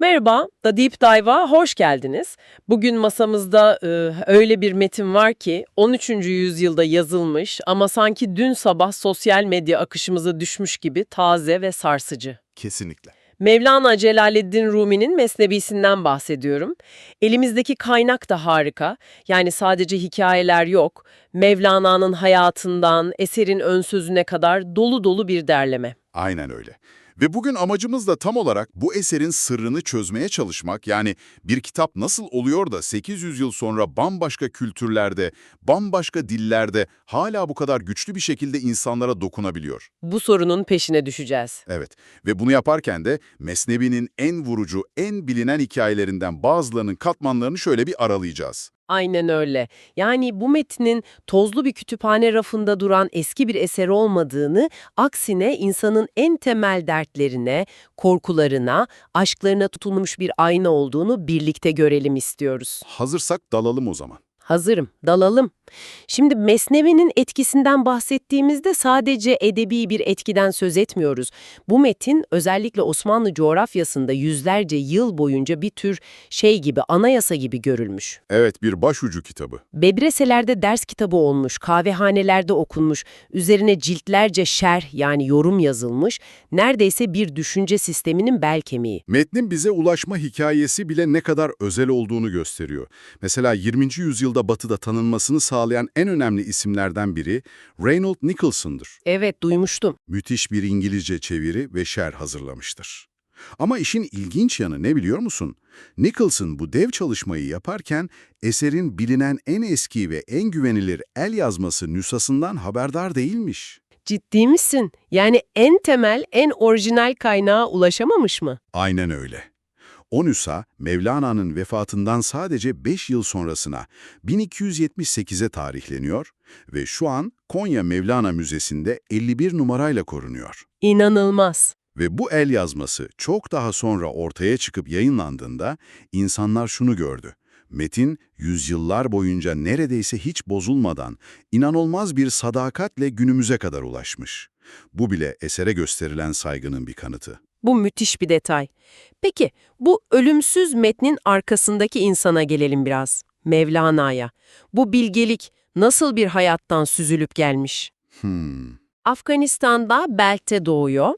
Merhaba, The Deep Dive'a hoş geldiniz. Bugün masamızda e, öyle bir metin var ki 13. yüzyılda yazılmış ama sanki dün sabah sosyal medya akışımıza düşmüş gibi taze ve sarsıcı. Kesinlikle. Mevlana Celaleddin Rumi'nin Mesnevisinden bahsediyorum. Elimizdeki kaynak da harika. Yani sadece hikayeler yok. Mevlana'nın hayatından, eserin ön sözüne kadar dolu dolu bir derleme. Aynen öyle. Ve bugün amacımız da tam olarak bu eserin sırrını çözmeye çalışmak. Yani bir kitap nasıl oluyor da 800 yıl sonra bambaşka kültürlerde, bambaşka dillerde hala bu kadar güçlü bir şekilde insanlara dokunabiliyor? Bu sorunun peşine düşeceğiz. Evet ve bunu yaparken de Mesnevi'nin en vurucu, en bilinen hikayelerinden bazılarının katmanlarını şöyle bir aralayacağız. Aynen öyle. Yani bu metnin tozlu bir kütüphane rafında duran eski bir eser olmadığını, aksine insanın en temel dertlerine, korkularına, aşklarına tutulmuş bir ayna olduğunu birlikte görelim istiyoruz. Hazırsak dalalım o zaman. Hazırım, dalalım. Şimdi Mesnevi'nin etkisinden bahsettiğimizde sadece edebi bir etkiden söz etmiyoruz. Bu metin özellikle Osmanlı coğrafyasında yüzlerce yıl boyunca bir tür şey gibi, anayasa gibi görülmüş. Evet bir başucu kitabı. Medreselerde ders kitabı olmuş, kahvehanelerde okunmuş, üzerine ciltlerce şerh yani yorum yazılmış, neredeyse bir düşünce sisteminin bel kemiği. Metnin bize ulaşma hikayesi bile ne kadar özel olduğunu gösteriyor. Mesela 20. yüzyılda Batı'da tanınmasını sağlayan en önemli isimlerden biri Reynold Nicholson'dır. Evet, duymuştum. Müthiş bir İngilizce çeviri ve şer hazırlamıştır. Ama işin ilginç yanı ne biliyor musun? Nicholson bu dev çalışmayı yaparken eserin bilinen en eski ve en güvenilir el yazması nüshasından haberdar değilmiş. Ciddi misin? Yani en temel, en orijinal kaynağa ulaşamamış mı? Aynen öyle. O nüsha, Mevlana'nın vefatından sadece 5 yıl sonrasına 1278'e tarihleniyor ve şu an Konya Mevlana Müzesi'nde 51 numarayla korunuyor. İnanılmaz. Ve bu el yazması çok daha sonra ortaya çıkıp yayınlandığında insanlar şunu gördü. Metin, yüzyıllar boyunca neredeyse hiç bozulmadan, inanılmaz bir sadakatle günümüze kadar ulaşmış. Bu bile esere gösterilen saygının bir kanıtı. Bu müthiş bir detay. Peki, bu ölümsüz metnin arkasındaki insana gelelim biraz. Mevlana'ya. Bu bilgelik nasıl bir hayattan süzülüp gelmiş? Hmm, Afganistan'da Belt'te doğuyor.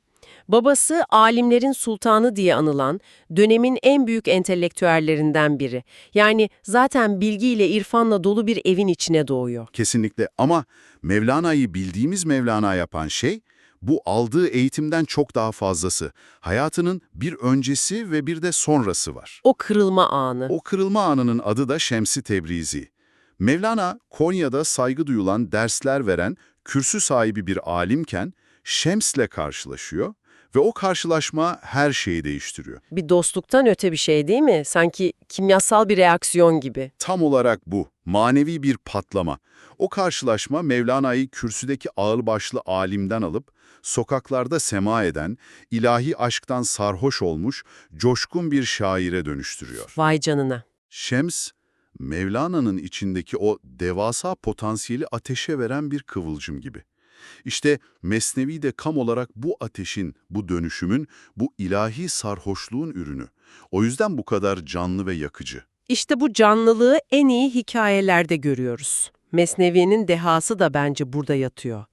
Babası alimlerin sultanı diye anılan dönemin en büyük entelektüellerinden biri. Yani zaten bilgiyle, irfanla dolu bir evin içine doğuyor. kesinlikle ama Mevlana'yı bildiğimiz Mevlana yapan şey, bu aldığı eğitimden çok daha fazlası. Hayatının bir öncesi ve bir de sonrası var. O kırılma anı. O kırılma anının adı da Şemsi Tebrizi. Mevlana, Konya'da saygı duyulan dersler veren, kürsü sahibi bir alimken Şems'le karşılaşıyor ve o karşılaşma her şeyi değiştiriyor. Bir dostluktan öte bir şey değil mi? Sanki kimyasal bir reaksiyon gibi. Tam olarak bu, manevi bir patlama. O karşılaşma Mevlana'yı kürsüdeki ağırbaşlı alimden alıp, sokaklarda sema eden, ilahi aşktan sarhoş olmuş, coşkun bir şaire dönüştürüyor. Vay canına. Şems, Mevlana'nın içindeki o devasa potansiyeli ateşe veren bir kıvılcım gibi. İşte Mesnevi de kam olarak bu ateşin, bu dönüşümün, bu ilahi sarhoşluğun ürünü. O yüzden bu kadar canlı ve yakıcı. İşte bu canlılığı en iyi hikayelerde görüyoruz. Mesnevi'nin dehası da bence burada yatıyor.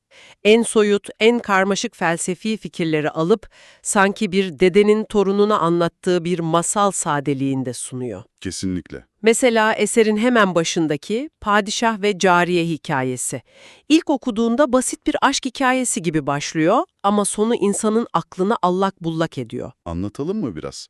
En soyut, en karmaşık felsefi fikirleri alıp sanki bir dedenin torununa anlattığı bir masal sadeliğinde sunuyor. Kesinlikle. Mesela eserin hemen başındaki Padişah ve Cariye hikayesi. İlk okuduğunda basit bir aşk hikayesi gibi başlıyor ama sonu insanın aklını allak bullak ediyor. Anlatalım mı biraz?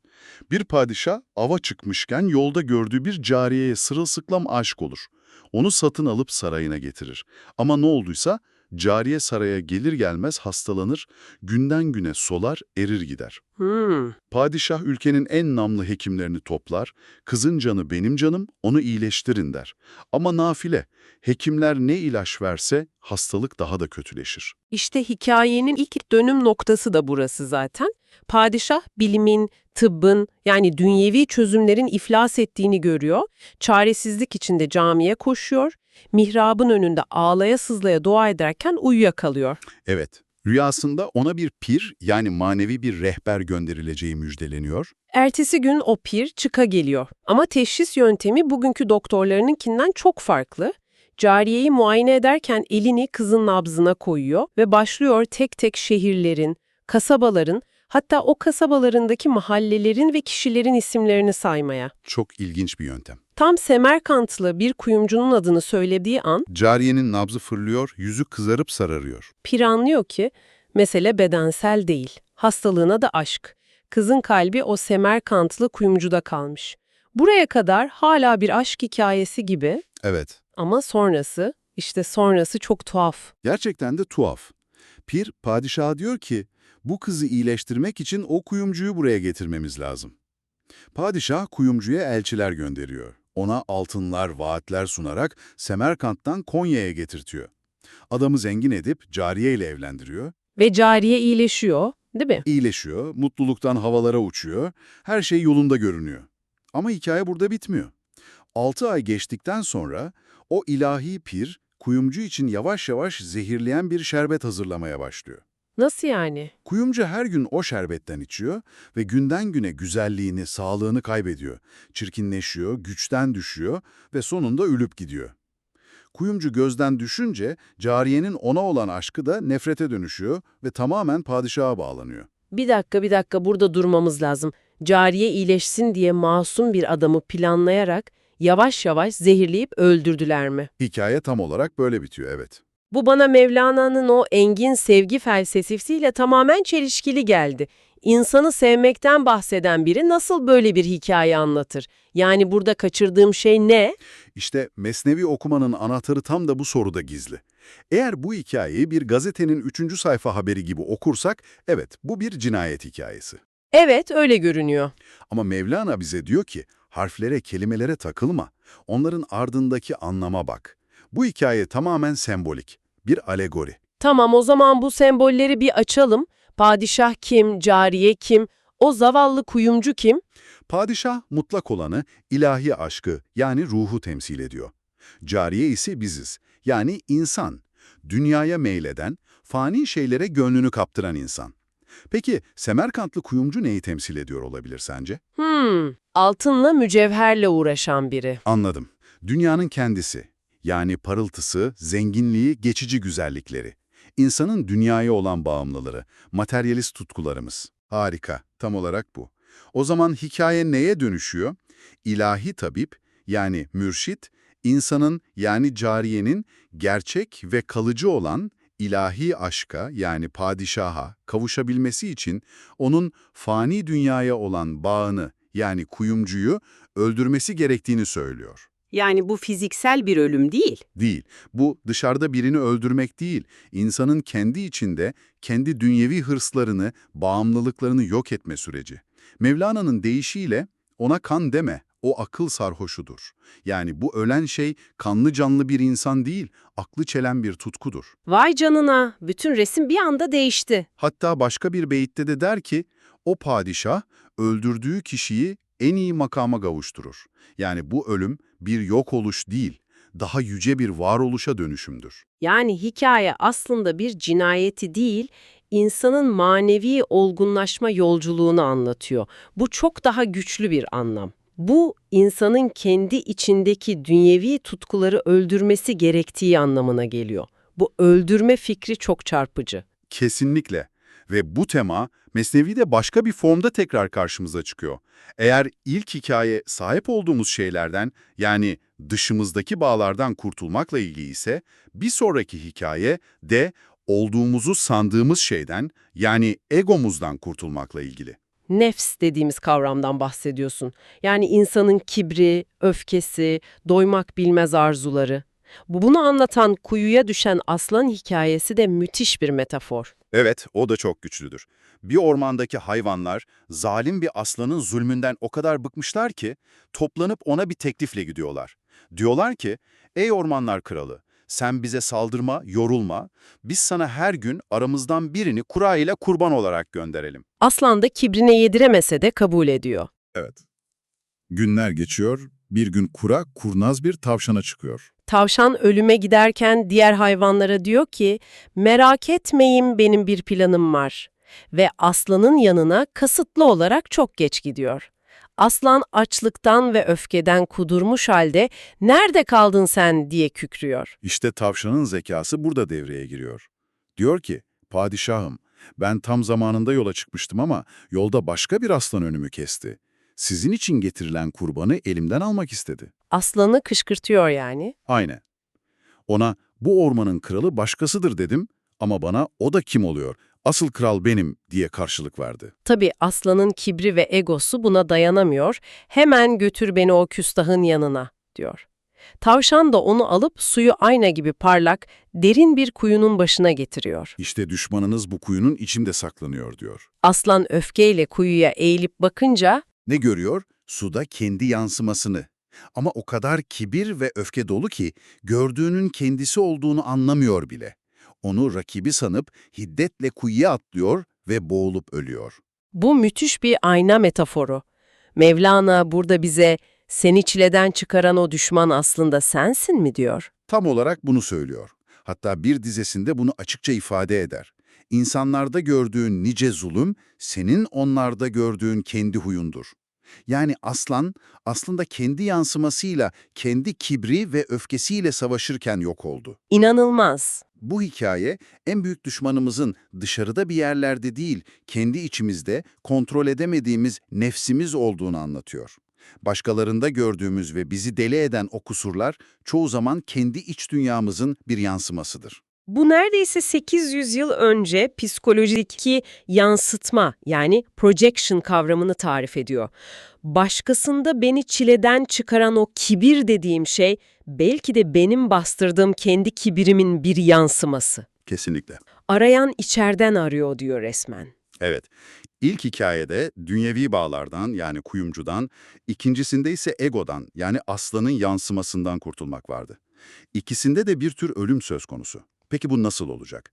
Bir padişah ava çıkmışken yolda gördüğü bir cariyeye sırılsıklam aşık olur. Onu satın alıp sarayına getirir. Ama ne olduysa cariye saraya gelir gelmez hastalanır, günden güne solar, erir gider. Hmm, Padişah ülkenin en namlı hekimlerini toplar, kızın canı benim canım, onu iyileştirin der. Ama nafile, hekimler ne ilaç verse hastalık daha da kötüleşir. İşte hikayenin ilk dönüm noktası da burası zaten. Padişah bilimin, tıbbın yani dünyevi çözümlerin iflas ettiğini görüyor. Çaresizlik içinde camiye koşuyor. Mihrabın önünde ağlaya sızlaya dua ederken uyuyakalıyor. Evet, Rüyasında ona bir pir yani manevi bir rehber gönderileceği müjdeleniyor. Ertesi gün o pir çıka geliyor. Ama teşhis yöntemi bugünkü doktorlarınınkinden çok farklı. Cariyeyi muayene ederken elini kızın nabzına koyuyor ve başlıyor tek tek şehirlerin, kasabaların, hatta o kasabalarındaki mahallelerin ve kişilerin isimlerini saymaya. Çok ilginç bir yöntem. Tam Semerkantlı bir kuyumcunun adını söylediği an Cariyenin nabzı fırlıyor, yüzü kızarıp sararıyor. Pir anlıyor ki mesele bedensel değil, hastalığına da aşk. Kızın kalbi o Semerkantlı kuyumcuda kalmış. Buraya kadar hala bir aşk hikayesi gibi Evet, ama sonrası, işte sonrası çok tuhaf. gerçekten de tuhaf. Pir, padişaha diyor ki, bu kızı iyileştirmek için o kuyumcuyu buraya getirmemiz lazım. Padişah kuyumcuya elçiler gönderiyor. Ona altınlar, vaatler sunarak Semerkant'tan Konya'ya getirtiyor. Adamı zengin edip cariye ile evlendiriyor. Ve cariye iyileşiyor, değil mi? İyileşiyor, mutluluktan havalara uçuyor, her şey yolunda görünüyor. Ama hikaye burada bitmiyor. 6 ay geçtikten sonra o ilahi pir, kuyumcu için yavaş yavaş zehirleyen bir şerbet hazırlamaya başlıyor. Nasıl yani? Kuyumcu her gün o şerbetten içiyor ve günden güne güzelliğini, sağlığını kaybediyor. Çirkinleşiyor, güçten düşüyor ve sonunda ölüp gidiyor. Kuyumcu gözden düşünce cariyenin ona olan aşkı da nefrete dönüşüyor ve tamamen padişaha bağlanıyor. Bir dakika bir dakika burada durmamız lazım. Cariye iyileşsin diye masum bir adamı planlayarak yavaş yavaş zehirleyip öldürdüler mi? Hikaye tam olarak böyle bitiyor, evet. Bu bana Mevlana'nın o engin sevgi felsefesiyle tamamen çelişkili geldi. İnsanı sevmekten bahseden biri nasıl böyle bir hikaye anlatır? Yani burada kaçırdığım şey ne? İşte Mesnevi okumanın anahtarı tam da bu soruda gizli. Eğer bu hikayeyi bir gazetenin 3. sayfa haberi gibi okursak, evet bu bir cinayet hikayesi. Evet, öyle görünüyor. Ama Mevlana bize diyor ki, harflere, kelimelere takılma. Onların ardındaki anlama bak. Bu hikaye tamamen sembolik, bir alegori. Tamam, o zaman bu sembolleri bir açalım. Padişah kim, cariye kim, o zavallı kuyumcu kim? Padişah mutlak olanı, ilahi aşkı yani ruhu temsil ediyor. Cariye ise biziz, yani insan. Dünyaya meyleden, fani şeylere gönlünü kaptıran insan. Peki Semerkantlı kuyumcu neyi temsil ediyor olabilir sence? Hmm, altınla mücevherle uğraşan biri. Anladım. Dünyanın kendisi, yani parıltısı, zenginliği, geçici güzellikleri. İnsanın dünyaya olan bağımlılığı, materyalist tutkularımız. Harika, tam olarak bu. O zaman hikaye neye dönüşüyor? İlahi tabip, yani mürşit, insanın yani cariyenin gerçek ve kalıcı olan ilahi aşka yani padişaha kavuşabilmesi için onun fani dünyaya olan bağını yani kuyumcuyu öldürmesi gerektiğini söylüyor. Yani bu fiziksel bir ölüm değil. Değil. Bu dışarıda birini öldürmek değil. İnsanın kendi içinde kendi dünyevi hırslarını, bağımlılıklarını yok etme süreci. Mevlana'nın deyişiyle ona kan deme, o akıl sarhoşudur. Yani bu ölen şey kanlı canlı bir insan değil, aklı çelen bir tutkudur. Vay canına, bütün resim bir anda değişti. Hatta başka bir beyitte de der ki, o padişah öldürdüğü kişiyi en iyi makama kavuşturur. Yani bu ölüm bir yok oluş değil, daha yüce bir varoluşa dönüşümdür. Yani hikaye aslında bir cinayeti değil, insanın manevi olgunlaşma yolculuğunu anlatıyor. Bu çok daha güçlü bir anlam. Bu, insanın kendi içindeki dünyevi tutkuları öldürmesi gerektiği anlamına geliyor. Bu öldürme fikri çok çarpıcı. Kesinlikle. Ve bu tema Mesnevi'de başka bir formda tekrar karşımıza çıkıyor. Eğer ilk hikaye sahip olduğumuz şeylerden yani dışımızdaki bağlardan kurtulmakla ilgili ise bir sonraki hikaye de olduğumuzu sandığımız şeyden yani egomuzdan kurtulmakla ilgili. Nefs dediğimiz kavramdan bahsediyorsun. Yani insanın kibri, öfkesi, doymak bilmez arzuları. Bu Bunu anlatan kuyuya düşen aslan hikayesi de müthiş bir metafor. Evet, o da çok güçlüdür. Bir ormandaki hayvanlar zalim bir aslanın zulmünden o kadar bıkmışlar ki toplanıp ona bir teklifle gidiyorlar. Diyorlar ki, ey ormanlar kralı, sen bize saldırma, yorulma, biz sana her gün aramızdan birini kura ile kurban olarak gönderelim. Aslan da kibrine yediremese de kabul ediyor. Evet. Günler geçiyor, bir gün kura kurnaz bir tavşana çıkıyor. Tavşan ölüme giderken diğer hayvanlara diyor ki, merak etmeyin benim bir planım var. Ve aslanın yanına kasıtlı olarak çok geç gidiyor. Aslan açlıktan ve öfkeden kudurmuş halde nerede kaldın sen diye kükrüyor. İşte tavşanın zekası burada devreye giriyor. Diyor ki, padişahım, ben tam zamanında yola çıkmıştım ama yolda başka bir aslan önümü kesti. Sizin için getirilen kurbanı elimden almak istedi. Aslanı kışkırtıyor yani. Aynen. Ona bu ormanın kralı başkasıdır dedim ama bana o da kim oluyor? Asıl kral benim diye karşılık verdi. Tabii aslanın kibri ve egosu buna dayanamıyor. Hemen götür beni o küstahın yanına diyor. Tavşan da onu alıp suyu ayna gibi parlak, derin bir kuyunun başına getiriyor. İşte düşmanınız bu kuyunun içinde saklanıyor diyor. Aslan öfkeyle kuyuya eğilip bakınca Ne görüyor? Suda kendi yansımasını. Ama o kadar kibir ve öfke dolu ki gördüğünün kendisi olduğunu anlamıyor bile. Onu rakibi sanıp hiddetle kuyuya atlıyor ve boğulup ölüyor. bu müthiş bir ayna metaforu. Mevlana burada bize seni çileden çıkaran o düşman aslında sensin mi diyor. Tam olarak bunu söylüyor. Hatta bir dizesinde bunu açıkça ifade eder. İnsanlarda gördüğün nice zulüm, senin onlarda gördüğün kendi huyundur. Yani aslan aslında kendi yansımasıyla, kendi kibri ve öfkesiyle savaşırken yok oldu. İnanılmaz. Bu hikaye en büyük düşmanımızın dışarıda bir yerlerde değil, kendi içimizde kontrol edemediğimiz nefsimiz olduğunu anlatıyor. Başkalarında gördüğümüz ve bizi deli eden o kusurlar çoğu zaman kendi iç dünyamızın bir yansımasıdır. Bu neredeyse 800 yıl önce psikolojideki yansıtma yani projection kavramını tarif ediyor. Başkasında beni çileden çıkaran o kibir dediğim şey belki de benim bastırdığım kendi kibirimin bir yansıması. Kesinlikle. Arayan içeriden arıyor diyor resmen. Evet. İlk hikayede dünyevi bağlardan yani kuyumcudan, ikincisinde ise egodan yani aslanın yansımasından kurtulmak vardı. İkisinde de bir tür ölüm söz konusu. Peki bu nasıl olacak?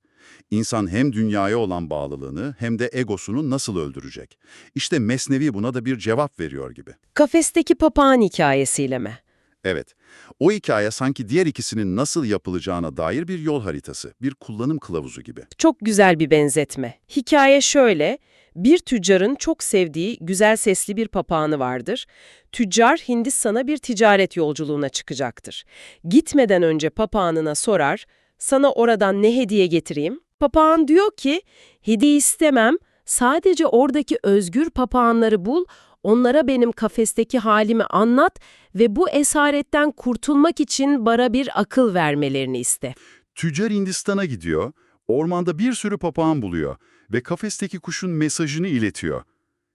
İnsan hem dünyaya olan bağlılığını hem de egosunu nasıl öldürecek? İşte Mesnevi buna da bir cevap veriyor gibi. Kafesteki papağan hikayesiyle mi? Evet, o hikaye sanki diğer ikisinin nasıl yapılacağına dair bir yol haritası, bir kullanım kılavuzu gibi. Çok güzel bir benzetme. Hikaye şöyle, bir tüccarın çok sevdiği güzel sesli bir papağanı vardır. Tüccar Hindistan'a bir ticaret yolculuğuna çıkacaktır. Gitmeden önce papağanına sorar, sana oradan ne hediye getireyim? Papağan diyor ki, hediye istemem, sadece oradaki özgür papağanları bul, onlara benim kafesteki halimi anlat ve bu esaretten kurtulmak için bara bir akıl vermelerini iste. Tüccar Hindistan'a gidiyor, ormanda bir sürü papağan buluyor ve kafesteki kuşun mesajını iletiyor.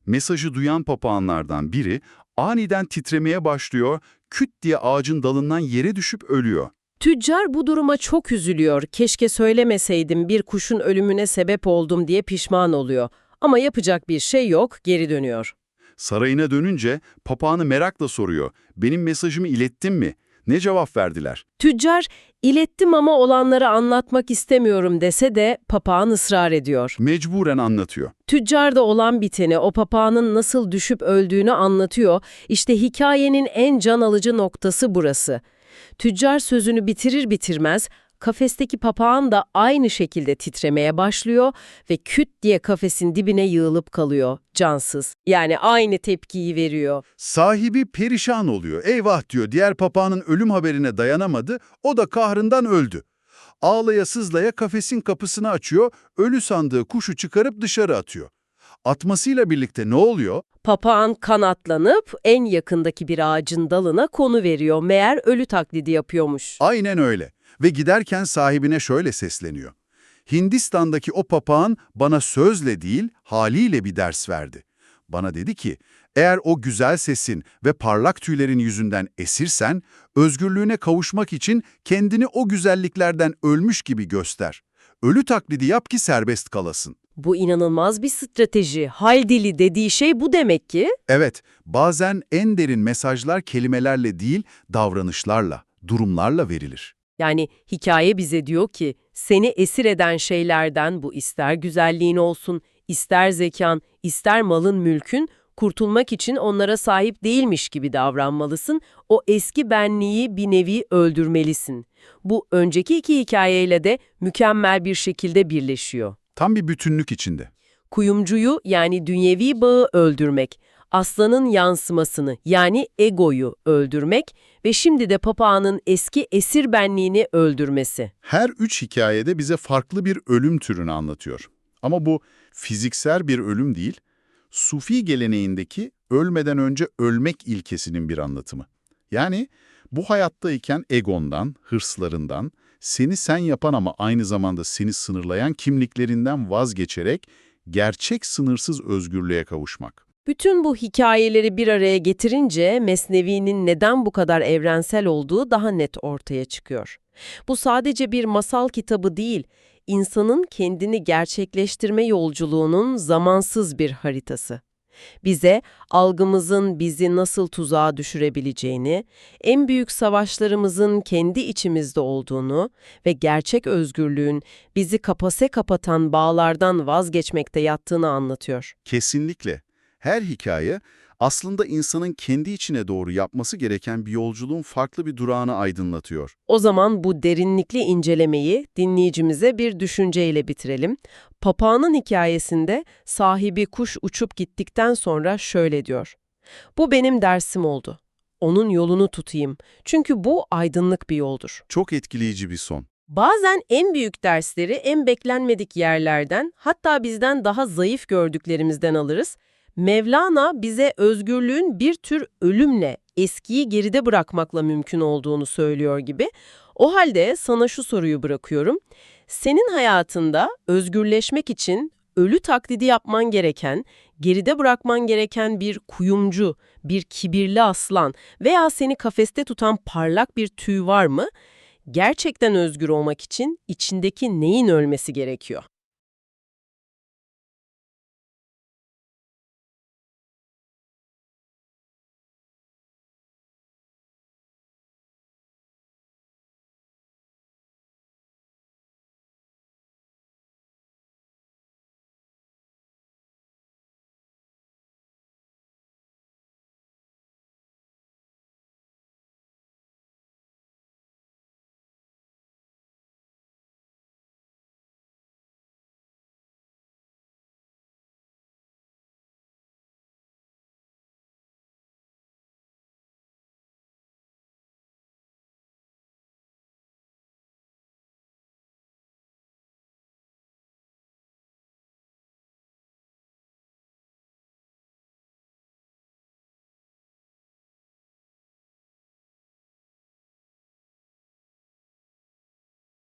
Mesajı duyan papağanlardan biri aniden titremeye başlıyor, küt diye ağacın dalından yere düşüp ölüyor. Tüccar bu duruma çok üzülüyor. Keşke söylemeseydim bir kuşun ölümüne sebep oldum diye pişman oluyor. Ama yapacak bir şey yok, geri dönüyor. Sarayına dönünce papağanı merakla soruyor, benim mesajımı ilettin mi? Ne cevap verdiler? Tüccar, ilettim ama olanları anlatmak istemiyorum dese de papağan ısrar ediyor. Mecburen anlatıyor. Tüccar da olan biteni, o papağanın nasıl düşüp öldüğünü anlatıyor. İşte hikayenin en can alıcı noktası burası. Tüccar sözünü bitirir bitirmez, kafesteki papağan da aynı şekilde titremeye başlıyor ve küt diye kafesin dibine yığılıp kalıyor, cansız. Yani aynı tepkiyi veriyor. Sahibi perişan oluyor. Eyvah diyor diğer papağanın ölüm haberine dayanamadı, o da kahrından öldü. Ağlaya sızlaya kafesin kapısını açıyor, ölü sandığı kuşu çıkarıp dışarı atıyor. Atmasıyla birlikte ne oluyor? Papağan kanatlanıp en yakındaki bir ağacın dalına konu veriyor. Meğer ölü taklidi yapıyormuş. Aynen öyle. Ve giderken sahibine şöyle sesleniyor. Hindistan'daki o papağan bana sözle değil, haliyle bir ders verdi. Bana dedi ki, eğer o güzel sesin ve parlak tüylerin yüzünden esirsen, özgürlüğüne kavuşmak için kendini o güzelliklerden ölmüş gibi göster. Ölü taklidi yap ki serbest kalasın. Bu inanılmaz bir strateji. Hal dili dediği şey bu demek ki. Evet, bazen en derin mesajlar kelimelerle değil, davranışlarla, durumlarla verilir. Yani hikaye bize diyor ki seni esir eden şeylerden bu ister güzelliğin olsun, ister zekan, ister malın mülkün Kurtulmak için onlara sahip değilmiş gibi davranmalısın. O eski benliği bir nevi öldürmelisin. Bu önceki iki hikayeyle de mükemmel bir şekilde birleşiyor. Tam bir bütünlük içinde. Kuyumcuyu yani dünyevi bağı öldürmek, aslanın yansımasını yani egoyu öldürmek ve şimdi de papağanın eski esir benliğini öldürmesi. Her üç hikayede bize farklı bir ölüm türünü anlatıyor. Ama bu fiziksel bir ölüm değil, Sufi geleneğindeki ölmeden önce ölmek ilkesinin bir anlatımı. Yani bu hayattayken egondan, hırslarından, seni sen yapan ama aynı zamanda seni sınırlayan kimliklerinden vazgeçerek gerçek sınırsız özgürlüğe kavuşmak. Bütün bu hikayeleri bir araya getirince Mesnevi'nin neden bu kadar evrensel olduğu daha net ortaya çıkıyor. Bu sadece bir masal kitabı değil, insanın kendini gerçekleştirme yolculuğunun zamansız bir haritası. Bize algımızın bizi nasıl tuzağa düşürebileceğini, en büyük savaşlarımızın kendi içimizde olduğunu ve gerçek özgürlüğün bizi kapase kapatan bağlardan vazgeçmekte yattığını anlatıyor. Kesinlikle. Her hikaye aslında insanın kendi içine doğru yapması gereken bir yolculuğun farklı bir durağını aydınlatıyor. O zaman bu derinlikli incelemeyi dinleyicimize bir düşünceyle bitirelim. Papağanın hikayesinde sahibi kuş uçup gittikten sonra şöyle diyor. Bu benim dersim oldu. Onun yolunu tutayım. Çünkü bu aydınlık bir yoldur. Çok etkileyici bir son. Bazen en büyük dersleri en beklenmedik yerlerden, hatta bizden daha zayıf gördüklerimizden alırız. Mevlana bize özgürlüğün bir tür ölümle, eskiyi geride bırakmakla mümkün olduğunu söylüyor gibi. O halde sana şu soruyu bırakıyorum. Senin hayatında özgürleşmek için ölü taklidi yapman gereken, geride bırakman gereken bir kuyumcu, bir kibirli aslan veya seni kafeste tutan parlak bir tüy var mı? Gerçekten özgür olmak için içindeki neyin ölmesi gerekiyor?